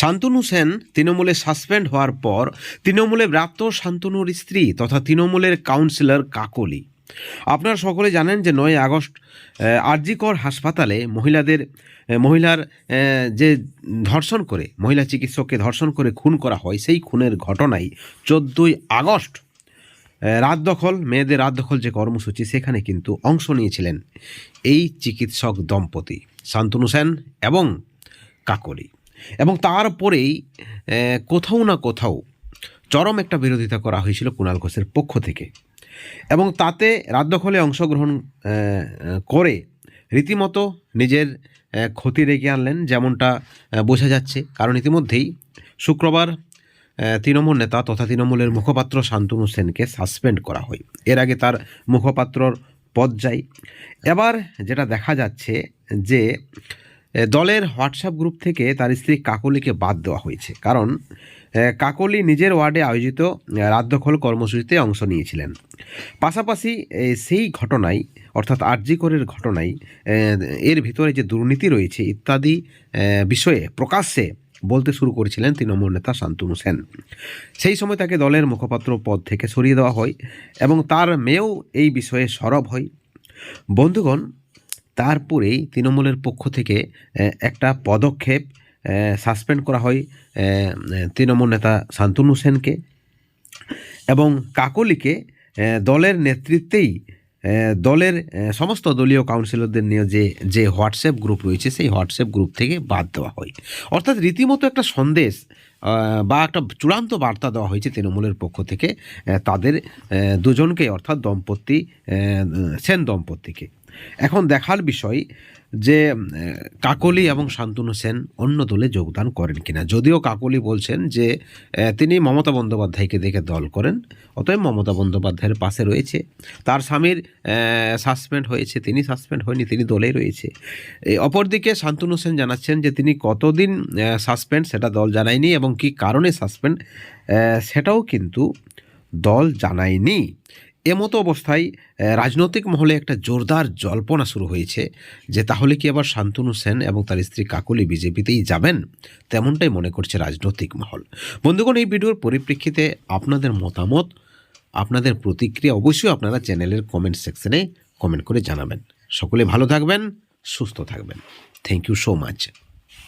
শান্তনু সেন তৃণমূলে সাসপেন্ড হওয়ার পর তৃণমূলে ব্রাত্য শান্তনুর স্ত্রী তথা তৃণমূলের কাউন্সিলর কাকলি। আপনারা সকলে জানেন যে নয় আগস্ট আরজিকর হাসপাতালে মহিলাদের মহিলার যে ধর্ষণ করে, মহিলা চিকিৎসককে ধর্ষণ করে খুন করা হয়, সেই খুনের ঘটনায় চোদ্দোই আগস্ট রাত দখল, মেয়েদের রাত দখল যে কর্মসূচি, সেখানে কিন্তু অংশ নিয়েছিলেন এই চিকিৎসক দম্পতি শান্তনু সেন এবং কাকলি। এবং তারপরেই কোথাও না কোথাও চরম একটা বিরোধিতা করা হয়েছিল কুণাল ঘোষের পক্ষ থেকে। এবং তাতে রাত দখলে অংশগ্রহণ করে রীতিমতো নিজের ক্ষতি রেখে আনলেন যেমনটা বোঝা যাচ্ছে। কারণ ইতিমধ্যেই শুক্রবার তৃণমূল নেতা তথা তৃণমূলের মুখপাত্র শান্তনু সেনকে সাসপেন্ড করা হয়। এর আগে তার মুখপাত্রর পদ যায়। এবার যেটা দেখা যাচ্ছে যে দলের হোয়াটসঅ্যাপ গ্রুপ থেকে তার স্ত্রী কাকলিকে বাদ দেওয়া হয়েছে। কারণ কাকলি নিজের ওয়ার্ডে আয়োজিত এ, কর্মসূচিতে অংশ নিয়েছিলেন। পাশাপাশি সেই ঘটনায় অর্থাৎ আরজিকরের ঘটনায় এর ভিতরে যে দুর্নীতি রয়েছে ইত্যাদি বিষয়ে প্রকাশ্যে বলতে শুরু করেছিলেন তৃণমূল নেতা শান্তনু সেন। সেই সময় তাকে দলের মুখপাত্র পদ থেকে সরিয়ে দেওয়া হয় এবং তার মেয়েও এই বিষয়ে সরব হয়। বন্ধুগণ তারপরেই তৃণমূলের পক্ষ থেকে একটা পদক্ষেপ সাসপেন্ড করা হয় তৃণমূল নেতা শান্তনু সেনকে এবং কাকলিকে দলের নেতৃত্বেই দলের সমস্ত দলীয় কাউন্সিলরদের নিয়ে যে যে হোয়াটসঅ্যাপ গ্রুপ রয়েছে, সেই হোয়াটসঅ্যাপ গ্রুপ থেকে বাদ দেওয়া হয়। অর্থাৎ রীতিমতো একটা সন্দেশ বা একটা চূড়ান্ত বার্তা দেওয়া হয়েছে তৃণমূলের পক্ষ থেকে তাদের দুজনকে, অর্থাৎ দম্পতি সেন দম্পতিকে। এখন দেখার বিষয় যে কাকলি এবং শান্তনু সেন অন্য দলে যোগদান করেন কিনা। যদিও কাকলি বলছেন যে তিনি মমতা বন্দ্যোপাধ্যায়কে দেখে দল করেন, অতএব মমতা বন্দ্যোপাধ্যায়ের পাশে রয়েছে। তার স্বামীর সাসপেন্ড হয়েছে, তিনি সাসপেন্ড হয়নি, তিনি দলেই রয়েছে। অপরদিকে শান্তনু সেন জানাচ্ছেন যে, তিনি কতদিন সাসপেন্ড সেটা দল জানায়নি এবং কি কারণে সাসপেন্ড সেটাও কিন্তু দল জানায়নি। এমতো অবস্থায় রাজনৈতিক মহলে একটা জোরদার জল্পনা শুরু হয়েছে যে তাহলে কি আবার শান্তনু সেন এবং তার স্ত্রী কাকলি বিজেপিতেই যাবেন? তেমনটাই মনে করছে রাজনৈতিক মহল। বন্ধুগণ, এই ভিডিওর পরিপ্রেক্ষিতে আপনাদের মতামত, আপনাদের প্রতিক্রিয়া অবশ্যই আপনারা চ্যানেলের কমেন্ট সেকশনে কমেন্ট করে জানাবেন। সকলে ভালো থাকবেন, সুস্থ থাকবেন। Thank you so much